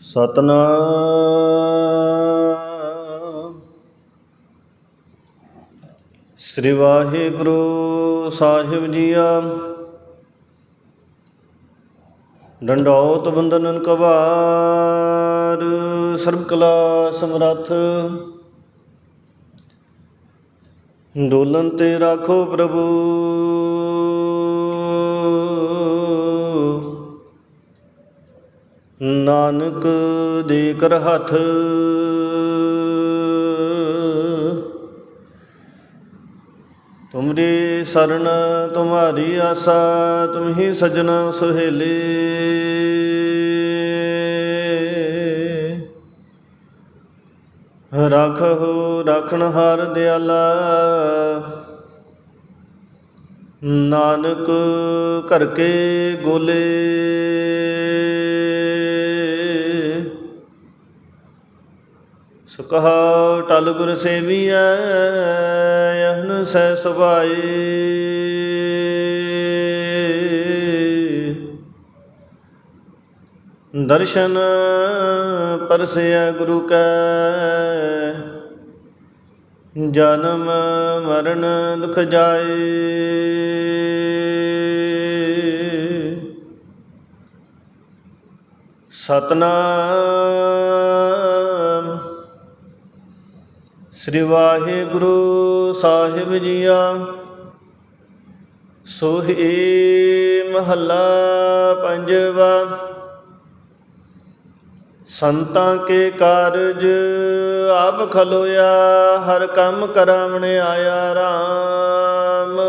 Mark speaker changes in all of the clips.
Speaker 1: ਸਤਨਾਮ। ਸ੍ਰੀ ਵਾਹਿਗੁਰੂ ਸਾਹਿਬ ਜੀਆ। ਡੰਡੌਤ ਬੰਦਨਨ ਕਵਾਰ, ਸਰਬ ਕਲਾ ਸਮਰੱਥ। ਡੋਲਨ ਤੇ ਰਾਖੋ ਪ੍ਰਭੂ। ਨਾਨਕ ਦੇ ਕਰ ਹੱਥ। ਤੁਮਰੀ ਸਰਨ ਤੁਮਾਰੀ ਆਸਾ ਤੁਮਹੀ ਸਜਣਾ ਸੁਹੇਲੇ। ਰਖੋ ਰਖਣ ਹਰ ਦਿਆਲਾ। ਨਾਨਕ ਕਰਕੇ ਗੋਲੇ। ਸੁਕਹਾ ਟਲ ਗੁਰ ਸੇਵੀਐ ਯਹਨ ਸੈ ਸੁਭਾਈ। ਦਰਸ਼ਨ ਪਰਸਿਆ ਗੁਰੂ ਕੈ, ਜਨਮ ਮਰਨ ਦੁਖ ਜਾਏ। ਸਤਨਾਮ ਸ੍ਰੀ ਵਾਹਿਗੁਰੂ ਸਾਹਿਬ ਜੀਆ। ਸੋਹੀ ਮਹੱਲਾ ਪੰਜਵਾ। ਸੰਤਾਂ ਕੇ ਕਾਰਜ ਆਪ ਖਲੋਇਆ, ਹਰ ਕੰਮ ਕਰਾਵਣ ਆਇਆ RAM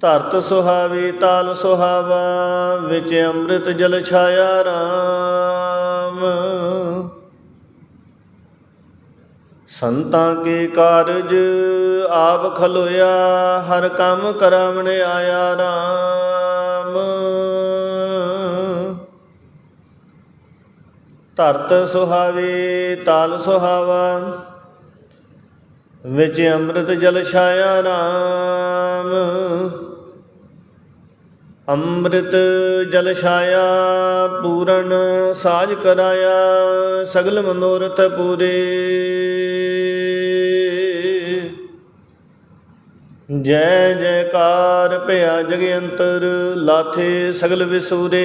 Speaker 1: ਧਰਤ ਸੁਹਾਵੀ, ਤਾਲ ਸੁਹਾਵਾ, ਵਿੱਚ ਅੰਮ੍ਰਿਤ ਜਲ ਛਾਇਆ RAM ਸੰਤਾਂ ਕੇ ਕਾਰਜ ਆਪ ਖਲੋਇਆ, ਹਰ ਕੰਮ ਕਰਾਵਣ ਆਇਆ RAM ਧਰਤ ਸੁਹਾਵੇ, ਤਾਲ ਸੁਹਾਵਾ, ਵਿੱਚ ਅੰਮ੍ਰਿਤ ਜਲ ਛਾਇਆ RAM ਅੰਮ੍ਰਿਤ ਜਲ ਛਾਇਆ, ਪੂਰਨ ਸਾਜ ਕਰਾਇਆ, ਸਗਲ ਮਨੋਰਥ ਪੂਰੇ। ਜੈ ਜੈਕਾਰ ਭਇਆ ਜਗੰਤਰ ਲਾਥੇ ਸਗਲ ਵਿਸੂਰੇ।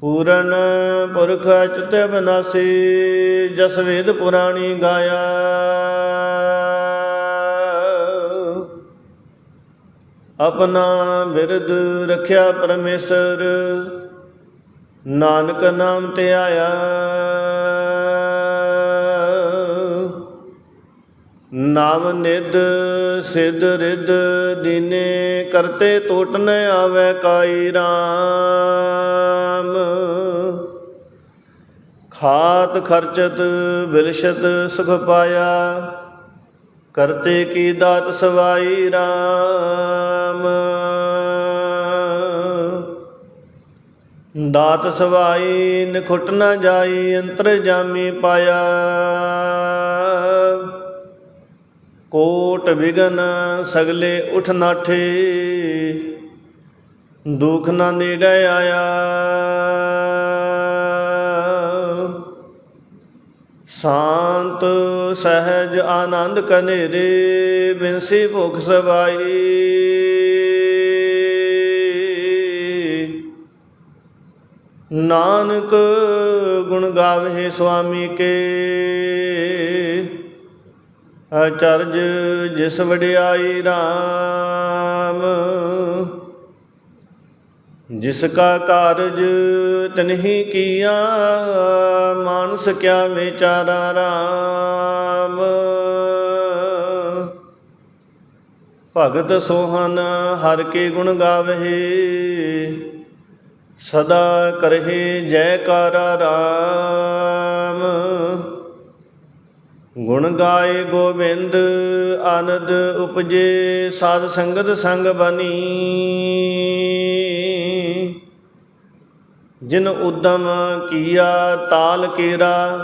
Speaker 1: ਪੂਰਨ ਪੁਰਖ ਅਚੁਤ ਬਨਾਸੀ ਜਸ ਵੇਦ ਪੁਰਾਣੀ ਗਾਇਆ। ਆਪਣਾ ਬਿਰਦ ਰਖਿਆ ਪਰਮੇਸ਼ਰ, ਨਾਨਕ ਨਾਮ ਤੇ ਆਇਆ। ਨਾਮ ਨਿਦ ਸਿਧ ਰਿਦ ਦੀਨੇ ਕਰਤੇ ਟੋਟ ਨ ਆਵੇ ਕਾਈ RAM ਖਾਤ ਖਰਚਤ ਬਿਲਸ਼ਤ ਸੁਖ ਪਾਇਆ, ਕਰਤੇ ਕੀ ਦਾਤ ਸਵਾਈ ਰਾਮ। ਦਾਤ ਸਵਾਈ ਨਖੁੱਟ ਨ ਜਾਈ, ਅੰਤਰ ਜਾਮੀ ਪਾਇਆ। ਕੋਟ ਵਿਗਨ ਸਗਲੇ ਉਠ ਨਾਠੇ, ਦੁਖ ਨਾ ਨੇੜੇ ਆਇਆ। ਸ਼ਾਂਤ ਸਹਿਜ ਆਨੰਦ ਕਨੇਰੇ ਬਿਨਸੀ ਭੁਖ ਸਵਾਈ। ਨਾਨਕ ਗੁਣ ਗਾਵੇ ਸੁਆਮੀ ਕੇ। ਅਚਰਜ ਜਿਸ ਵਡਿਆਈ RAM ਜਿਸ ਕਾ ਕਾਰਜ ਤਨਹੀ ਕੀਆ, ਮਾਨਸ ਕਿਆ ਵਿਚਾਰਾ RAM ਭਗਤ ਸੋਹਨ ਹਰ ਕੇ ਗੁਣ ਗਾਵਹਿ ਸਦਾ ਕਰਹਿ ਜੈਕਾਰਾ RAM ਗੁਣ ਗਾਏ ਗੋਬਿੰਦ, ਆਨੰਦ ਉਪਜੇ ਸਾਧ ਸੰਗਤ ਸੰਗ ਬਣੀ ਜਿਨ ਉਦਮ ਕੀਆ ਤਾਲ ਕੇਰਾ,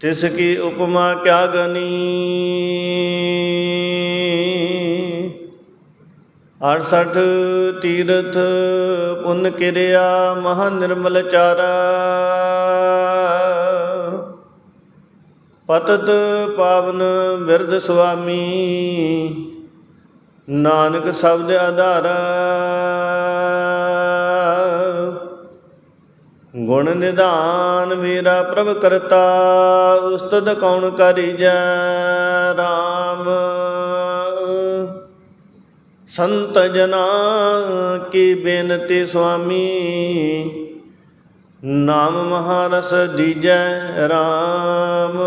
Speaker 1: ਤਿਸ ਕੀ ਉਪਮਾ ਕਿਆ ਗਨੀ। 68 ਤੀਰਥ ਪੁੰਨ ਕਿਰਿਆ ਮਹਾ ਨਿਰਮਲ ਚਾਰਾ। ਪਤਤ ਪਾਵਨ ਬਿਰਧ ਸੁਆਮੀ, ਨਾਨਕ ਸ਼ਬਦ ਆਧਾਰ। ਗੁਣ ਨਿਧਾਨ ਮੇਰਾ ਪ੍ਰਭ ਕਰਤਾ, ਉਸਤਤ ਕੌਣ ਕਰੀਜੈ RAM ਸੰਤ ਜਨਾ ਕੀ ਬੇਨਤੀ ਸੁਆਮੀ ਨਾਮ ਮਹਾਰਸ ਦੀਜੈ RAM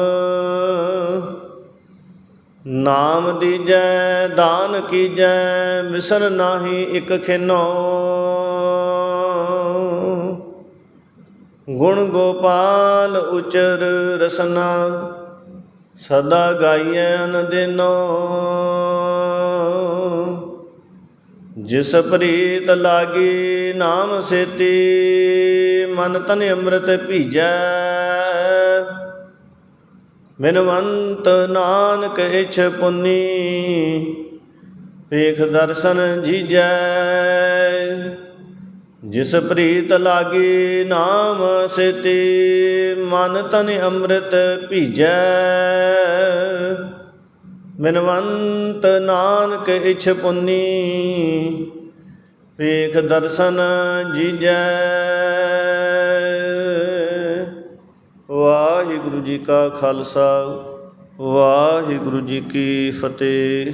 Speaker 1: ਨਾਮ ਦੀਜੈ, ਦਾਨ ਕੀਜੈ, ਮਿਸਰ ਨਾਹੀ ਇਕ ਖਿਨੋ। ਗੁਣ ਗੋਪਾਲ ਉਚਰ ਰਸਨਾ, ਸਦਾ ਗਾਈਐ ਅਨਦਿਨੋ। ਜਿਸ ਪ੍ਰੀਤ ਲਾਗੀ, ਨਾਮ ਸੇਤੀ। ਮਨ ਤਨ ਅੰਮ੍ਰਿਤ ਭੀਜੈ। ਮਨਵੰਤ ਨਾਨਕ ਇਛ ਪੁੰਨੀ ਪੇਖ ਦਰਸ਼ਨ ਜੀਜੈ। ਜਿਸ ਪ੍ਰੀਤ ਲਾਗੀ ਨਾਮ ਸੇਤੀ, ਮਨ ਤਨ ਅੰਮ੍ਰਿਤ ਭੀਜੈ। ਮਨਵੰਤ ਨਾਨਕ ਇਛ ਪੁੰਨੀ ਵੇਖ ਦਰਸ਼ਨ ਜੀਜੈ। ਵਾਹਿਗੁਰੂ ਜੀ ਕਾ ਖਾਲਸਾ ਵਾਹਿਗੁਰੂ ਜੀ ਕੀ ਫਤਿਹ।